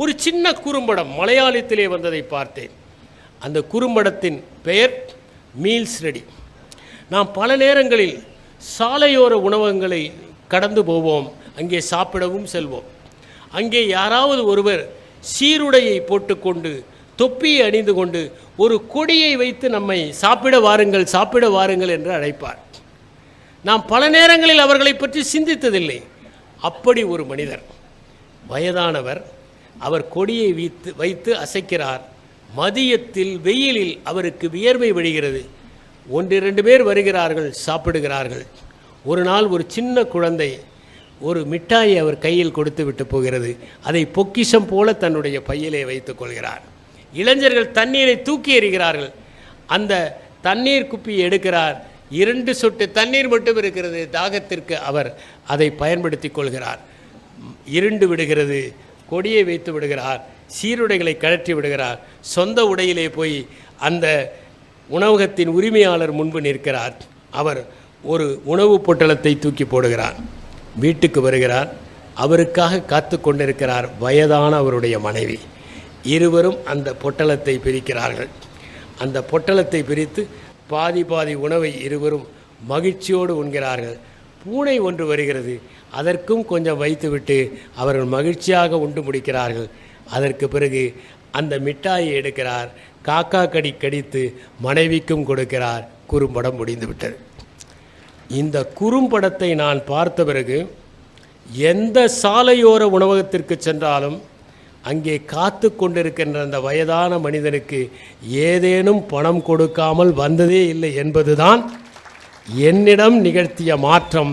ஒரு சின்ன குறும்படம் மலையாளத்திலே வந்ததை பார்த்தேன். அந்த குறும்படத்தின் பெயர் மீல்ஸ் ரெடி. நாம் பல நேரங்களில் சாலையோர உணவகங்களை கடந்து போவோம் அங்கே சாப்பிடவும் செல்வோம். அங்கே யாராவது ஒருவர் சீருடையை போட்டுக்கொண்டு தொப்பியை அணிந்து கொண்டு ஒரு கொடியை வைத்து நம்மை சாப்பிட வாருங்கள் சாப்பிட வாருங்கள் என்று அழைப்பார். நாம் பல நேரங்களில் அவர்களை பற்றி சிந்தித்ததில்லை. அப்படி ஒரு மனிதர் வயதானவர் அவர் கொடியை வைத்து வைத்து அசைக்கிறார். மதியத்தில் வெயிலில் அவருக்கு வியர்வை ஒன்று ஒன்றிரண்டு பேர் வருகிறார்கள் சாப்பிடுகிறார்கள். ஒரு நாள் ஒரு சின்ன குழந்தை ஒரு மிட்டாயை அவர் கையில் கொடுத்து விட்டு போகிறது. அதை பொக்கிஷம் போல தன்னுடைய பையிலே வைத்துக் கொள்கிறார். இளைஞர்கள் தண்ணீரை தூக்கி எறிகிறார்கள். அந்த தண்ணீர் குப்பியை எடுக்கிறார். இரண்டு சொட்டு தண்ணீர் மட்டும் இருக்கிறது. தாகத்திற்கு அவர் அதை பயன்படுத்தி கொள்கிறார். இருண்டு விடுகிறது. கொடியை வைத்து விடுகிறார் சீருடைகளை கழற்றி விடுகிறார் சொந்த உடையிலே போய் அந்த உணவகத்தின் உரிமையாளர் முன்பு நிற்கிறார். அவர் ஒரு உணவுப் பொட்டலத்தை தூக்கி போடுகிறார். வீட்டுக்கு வருகிறார். அவருக்காக காத்து கொண்டிருக்கிறார் வயதான அவருடைய மனைவி. இருவரும் அந்த பொட்டலத்தை பிரிக்கிறார்கள். அந்த பொட்டலத்தை பிரித்து பாதி பாதி உணவை இருவரும் மகிழ்ச்சியோடு உண்கிறார்கள். பூனை ஒன்று வருகிறது. அதற்கும் கொஞ்சம் வைத்துவிட்டு அவர்கள் மகிழ்ச்சியாக உண்டு முடிக்கிறார்கள். அதற்கு பிறகு அந்த மிட்டாயை எடுக்கிறார். காக்கா கடி கடித்து மனைவிக்கும் கொடுக்கிறார். குறும்படம் முடிந்துவிட்டது. இந்த குறும்படத்தை நான் பார்த்த பிறகு எந்த சாலையோர உணவகத்திற்கு சென்றாலும் அங்கே காத்து கொண்டிருக்கின்ற அந்த வயதான மனிதனுக்கு ஏதேனும் பணம் கொடுக்காமல் வந்ததே இல்லை என்பதுதான் என்னிடம் நிகழ்த்திய மாற்றம்